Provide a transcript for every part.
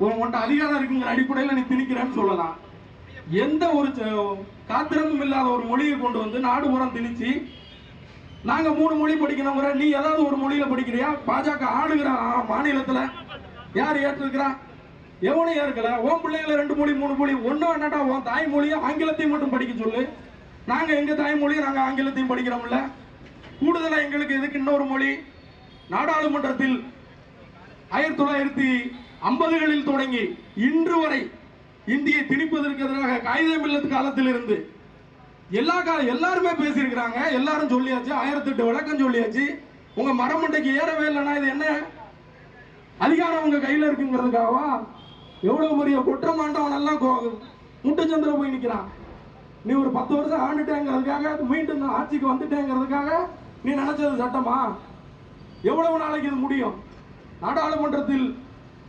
உன்கிட்ட அதிகாரம் இருக்குங்கிற அடிப்படையில் நீ திணிக்கிறேன்னு சொல்லலாம். எந்த ஒரு காத்திரமும் இல்லாத ஒரு மொழியை கொண்டு வந்து நாடு புறம் திணிச்சு நாங்க மூணு மொழி படிக்கணுங்கிற நீ ஏதாவது ஒரு மொழியில படிக்கிறியா? பாஜக ஆளுகிற ஆ- மாநிலத்துல. யார் ஏற்றிருக்கிறா? எவனும் ஏற்கல. உன் பிள்ளைங்கள ரெண்டு மொழி மூணு மொழி. ஒன்னும் என்னடா உன் தாய்மொழியும் ஆங்கிலத்தையும் மட்டும் படிக்க சொல்லு. நாங்க எங்க தாய்மொழியும் நாங்க ஆங்கிலத்தையும் படிக்கிறோம்ல கூடுதலா எங்களுக்கு எதுக்கு இன்னொரு மொழி? நாடாளுமன்றத்தில் ஆயிரத்தி தொள்ளாயிரத்தி ஐம்பதுகளில் தொடங்கி இன்று வரை இந்தியை திணிப்பதற்கு எதிராக காகிதம் இல்லத்து காலத்தில் இருந்து எல்லா கால எல்லாருமே பேசியிருக்கிறாங்க. எல்லாரும் சொல்லியாச்சு ஆயிரத்தி எட்டு விளக்கம் சொல்லியாச்சு. உங்க மரமண்டைக்கு ஏறவே இல்லைன்னா இது என்ன? அதிகாரம் உங்க கையில இருக்குங்கிறதுக்காகவா? எவ்வளவு பெரிய குற்றமாண்டவன் எல்லாம் கோ- முட்டுச்சந்திர போய் நிற்கிறான் நீ ஒரு பத்து வருஷம் ஆண்டுட்டேங்கிறதுக்காக மீண்டும் நான் ஆட்சிக்கு வந்துட்டேங்கிறதுக்காக நீ நினைச்சது சட்டமா? எவ்வளவு நாளைக்கு இது முடியும்? நாடாளுமன்றத்தில்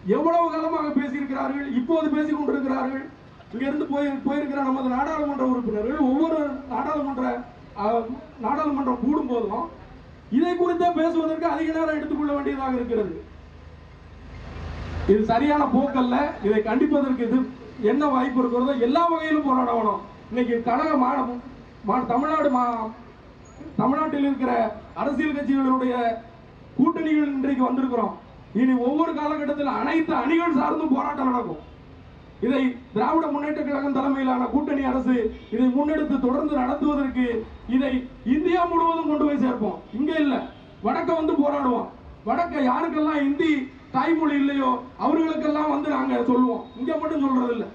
எவ்வளவு காலமாக பேசியிருக்கிறார்கள் இப்போது பேசிக் கொண்டிருக்கிறார்கள் இங்கிருந்து போய் போயிருக்கிற நமது நாடாளுமன்ற உறுப்பினர்கள் ஒவ்வொரு நாடாளுமன்ற நாடாளுமன்றம் கூடும் போதும் இதை குறித்தே பேசுவதற்கு அதிக நேரம் எடுத்துக்கொள்ள வேண்டியதாக இருக்கிறது. இது சரியான போக்கல்ல இதை கண்டிப்பதற்கு இது என்ன வாய்ப்பு இருக்கிறதோ எல்லா வகையிலும் போராடணும். இன்னைக்கு கழக மா- தமிழ்நாடு மா தமிழ்நாட்டில் இருக்கிற அரசியல் கட்சிகளுடைய கூட்டணிகள் இன்றைக்கு வந்திருக்கிறோம். இனி ஒவ்வொரு காலகட்டத்தில் அனைத்து அணிகள் சார்ந்தும் போராட்டம் நடக்கும். இதை திராவிட முன்னேற்ற கழகம் தலைமையிலான கூட்டணி அரசு இதை முன்னெடுத்து தொடர்ந்து நடத்துவதற்கு இதை இந்தியா முழுவதும் கொண்டு போய் சேர்ப்போம். இங்க இல்ல. வடக்க வந்து போராடுவோம். வடக்க யாருக்கெல்லாம் இந்தி தாய்மொழி இல்லையோ அவர்களுக்கெல்லாம் வந்து நாங்க சொல்லுவோம். இங்க மட்டும் சொல்றது இல்லை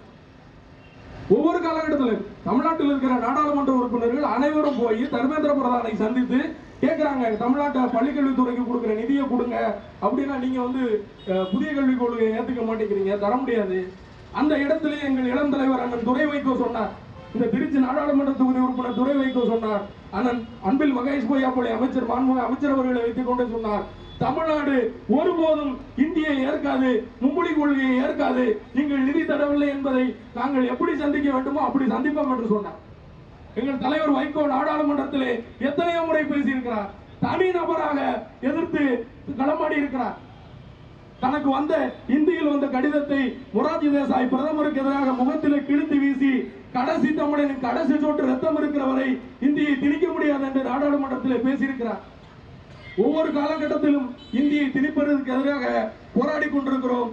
ஒவ்வொரு காலகட்டத்திலும் தமிழ்நாட்டில் இருக்கிற நாடாளுமன்ற உறுப்பினர்கள் அனைவரும் போய் தர்மேந்திர பிரதானை சந்தித்து கேட்கிறாங்க தமிழ்நாட்டை பள்ளிக்கல்வித்துறைக்கு கொடுக்குற நிதியை கொடுங்க. அப்படின்னா நீங்க வந்து புதிய கல்விக் கொள்கையை ஏத்துக்க மாட்டேங்கிறீங்க தர முடியாது. அந்த இடத்துலயே எங்கள் இளம் தலைவர் அண்ணன் துறை வைகோ சொன்னார். இந்த திருச்சி நாடாளுமன்ற தொகுதி உறுப்பினர் துறை வைகோ சொன்னார். அண்ணன் அன்பில் மகேஷ் பொய்யாப்பள்ளி அமைச்சர் மாண்புமிகு அமைச்சர் அவர்களை வைத்துக் கொண்டு சொன்னார். தமிழ்நாடு ஒருபோதும் இந்தியை ஏற்காது மும்மொழி கொள்கையை ஏற்காது நீங்கள் நிதி தரவில்லை என்பதை நாங்கள் எப்படி சந்திக்க வேண்டுமோ அப்படி சந்திப்போம் என்று சொன்னார். எங்கள் தலைவர் வைகோ நாடாளுமன்றத்திலே எத்தனையோ முறை பேசியிருக்கிறார். தனி நபராக எதிர்த்து களமாடி இருக்கிறார். தனக்கு வந்த இந்தியில் வந்த கடிதத்தை மொரார்ஜி தேசாய் பிரதமருக்கு எதிராக முகத்திலே கிழித்து வீசி கடைசி தமிழனின் கடைசி சொட்டு ரத்தம் இருக்கிறவரை இந்தியை திணிக்க முடியாது என்று நாடாளுமன்றத்திலே பேசியிருக்கிறார். ஒவ்வொரு காலகட்டத்திலும் இந்தியை திணிப்பதற்கு எதிராக போராடி கொண்டிருக்கிறோம்.